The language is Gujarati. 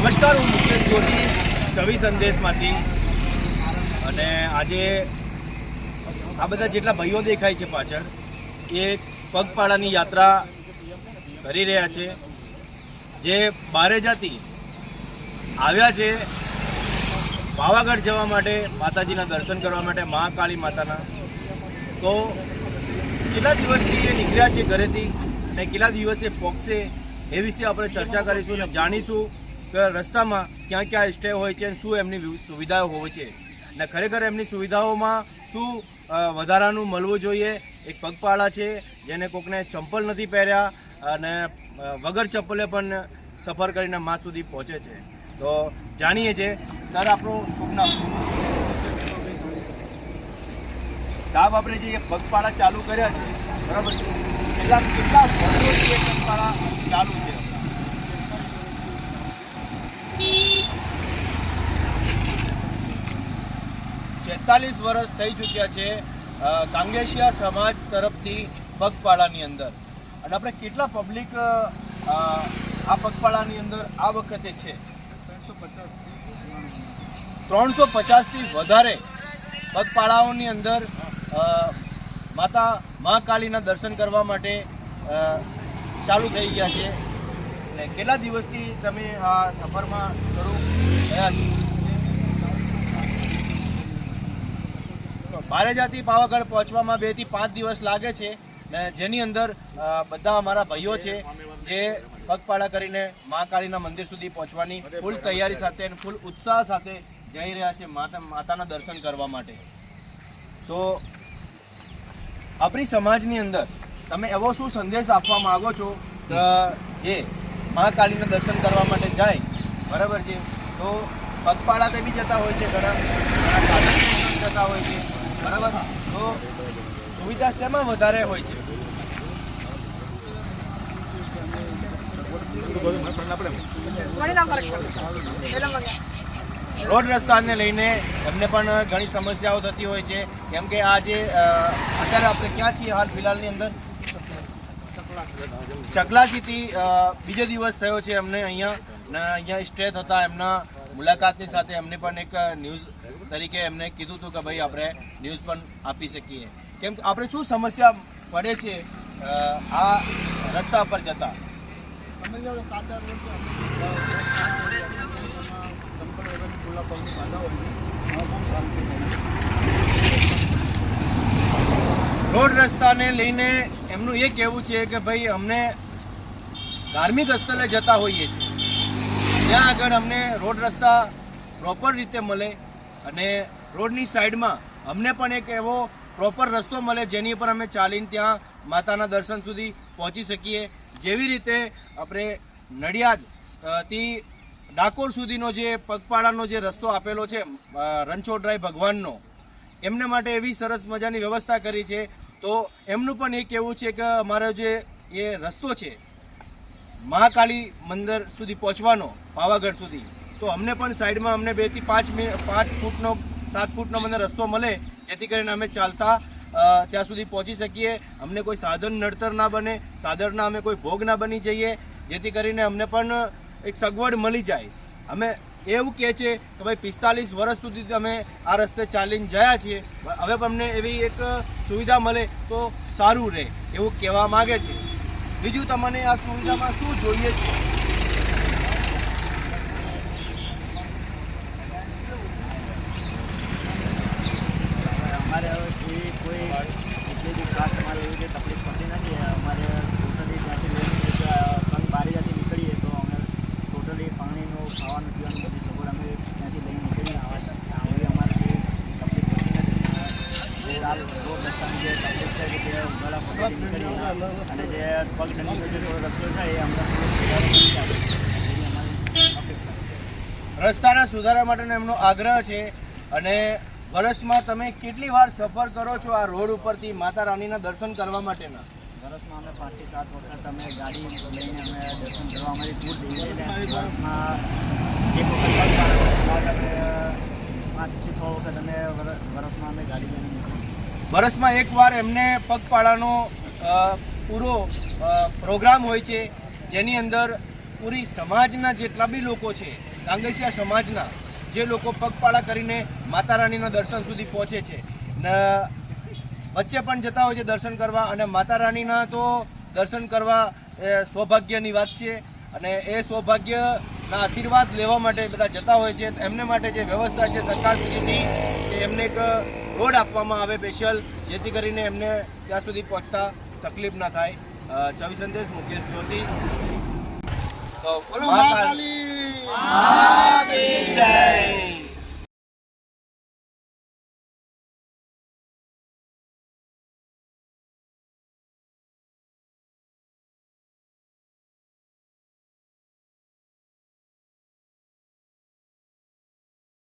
નમસ્કાર, હું મુકેશ જોશી છવી સંદેશમાંથી. અને આજે આ બધા જેટલા ભાઈઓ દેખાય છે પાછળ, એ પગપાળાની યાત્રા કરી રહ્યા છે. જે બારે જાતી આવ્યા છે પાવાગઢ જવા માટે, માતાજીના દર્શન કરવા માટે મહાકાળી માતાના. તો કેટલા દિવસથી એ નીકળ્યા છે ઘરેથી અને કેટલા દિવસે પોકશે એ વિશે આપણે ચર્ચા કરીશું અને જાણીશું કે રસ્તામાં ક્યાં ક્યાં સ્ટે હોય છે અને શું એમની સુવિધાઓ હોય છે. અને ખરેખર એમની સુવિધાઓમાં શું વધારાનું મળવું જોઈએ? એક પગપાળા છે, જેને કોકને ચંપલ નથી પહેર્યા અને વગર ચંપલે પણ સફર કરીને મા સુધી પહોંચે છે. તો જાણીએ છીએ. સર, આપણું શુભ નામ સાહેબ, આપણે જે પગપાળા ચાલુ કર્યા છે, બરાબર છે? કેટલા કેટલા વર્ષોથી એ પગપાળા ચાલુ છે? છેતાલીસ વર્ષ થઈ ચૂક્યા છે કાંગેશિયા સમાજ તરફથી પગપાળાની અંદર. અને આપણે કેટલા પબ્લિક આ પગપાળાની અંદર આ વખતે છે? ત્રણસો પચાસથી વધારે પગપાળાઓની અંદર માતા મહાકાળીના દર્શન કરવા માટે ચાલુ થઈ ગયા છે. અને કેટલા દિવસથી તમે આ સફરમાં શરૂ થયા છો? ભારે જાતી પાવાગઢ પહોંચવામાં બેથી પાંચ દિવસ લાગે છે. ને જેની અંદર બધા અમારા ભાઈઓ છે, જે પગપાળા કરીને મહાકાળીના મંદિર સુધી પહોંચવાની ફૂલ તૈયારી સાથે અને ફૂલ ઉત્સાહ સાથે જઈ રહ્યા છે માતા માતાના દર્શન કરવા માટે. તો આપણી સમાજની અંદર તમે એવો શું સંદેશ આપવા માંગો છો? કે જે મહાકાળીના દર્શન કરવા માટે જાય બરાબર છે? તો પગપાળા તે બી જતા હોય છે ઘણા ઘણા જતા હોય છે બરાબર? તો સુવિધા શેમાં વધારે હોય છે? રોડ રસ્તાને લઈને એમને પણ ઘણી સમસ્યાઓ થતી હોય છે. કેમ કે આ જે અત્યારે આપણે ક્યાં છીએ હાલ ફિલહાલની અંદર? ચકલાસીથી બીજો દિવસ થયો છે એમને અહીંયા. અહીંયા સ્ટે થતા એમના મુલાકાતની સાથે એમને પણ એક ન્યૂઝ તરીકે એમને કીધું હતું કે ભાઈ આપણે ન્યૂઝ પણ આપી શકીએ. કેમ કે આપણે શું સમસ્યા પડે છે આ રસ્તા પર જતા? રોડ રોડ રસ્તાને લઈને એમનું એ કહેવું છે કે ભાઈ, અમને ધાર્મિક સ્થળે જતા હોઈએ છીએ. ત્યાં આગળ અમને રોડ રસ્તા પ્રોપર રીતે મળે અને રોડની સાઈડમાં અમને પણ એક એવો પ્રોપર રસ્તો મળે જેની પર અમે ચાલીને ત્યાં માતાના દર્શન સુધી પહોંચી શકીએ. જેવી રીતે આપણે નડિયાદથી ડાકોર સુધીનો જે પગપાળાનો જે રસ્તો આપેલો છે રણછોડરાય ભગવાનનો, એમને માટે એવી સરસ મજાની વ્યવસ્થા કરી છે. તો એમનું પણ એ કહેવું છે કે અમારો જે એ રસ્તો છે, મહાકાળી મંદિર સુધી પહોંચવાનો, પાવાગઢ સુધી. તો અમને પણ સાઈડમાં અમને બેથી પાંચ પાંચ ફૂટનો, સાત ફૂટનો મને રસ્તો મળે જેથી કરીને અમે ચાલતા ત્યાં સુધી પહોંચી શકીએ. અમને કોઈ સાધન નડતર ના બને, સાધનના અમે કોઈ ભોગ ના બની જઈએ. જેથી કરીને અમને પણ એક સગવડ મળી જાય. અમે એવું કહે છે કે ભાઈ, પિસ્તાલીસ વર્ષ સુધી અમે આ રસ્તે ચાલીને જયા છીએ. હવે પણ અમને એવી એક સુવિધા મળે તો સારું રહે, એવું કહેવા માગે છે. બીજું, તમને આ સુવિધામાં શું જોઈએ છે અમારે હવે એ કોઈ એટલી બી ખાસ અમારે એવી કંઈ તકલીફ પડતી નથી અમારે ટોટલી ત્યાંથી લઈને એક, અ, સંઘ બારી જાતે નીકળીએ તો અમે ટોટલી પાણીનું ખાવાનું પીવાનું બધી સગવડ અમે ત્યાંથી લઈને નીકળીએ આવા આવી અમારે કોઈ તકલીફ પડતી નથી જે હાલ રોડ રસ્તાની જે તકલીફ છે કે જે ઉઘાડા પગેથી નીકળીએ અને જે જે થોડો રસ્તો છે એ અમને રસ્તાના સુધારા માટેનો એમનો આગ્રહ છે અને વર્ષમાં તમે કેટલી વાર સફર કરો છો આ રોડ ઉપરથી માતા રાણીના દર્શન કરવા માટેના વર્ષમાં અમે પાંચથી સાત વખત અમે ગાડી લઈને અમે દર્શન કરવા અમારી ટૂર દઈએ વર્ષમાં એક વખત પાંચથી છ વખત અમે વર્ષમાં અમે ગાડી લઈને. વર્ષમાં એકવાર એમને પગપાળાનો પૂરો પ્રોગ્રામ હોય છે, જેની અંદર પૂરી સમાજના જેટલા બી લોકો છે, ગાંગેસિયા સમાજના, જે લોકો પગપાળા કરીને માતા રાણીના દર્શન સુધી પહોંચે છે, ને, વચ્ચે પણ જતા હોય છે દર્શન કરવા અને માતા રાણીના તો દર્શન કરવા, એ સૌભાગ્યની વાત છે અને એ સૌભાગ્યના આશીર્વાદ લેવા માટે બધા જતા હોય છે. એમને માટે જે વ્યવસ્થા છે, સરકાર સુધીની એમને એક રોડ આપવામાં આવે સ્પેશિયલ જેથી કરીને એમને ત્યાં સુધી પહોંચતા તકલીફ ના થાય. અ, છવિ સંદેશ મુકેશ જોશી. તો બોલો મહાકાલી. કાળી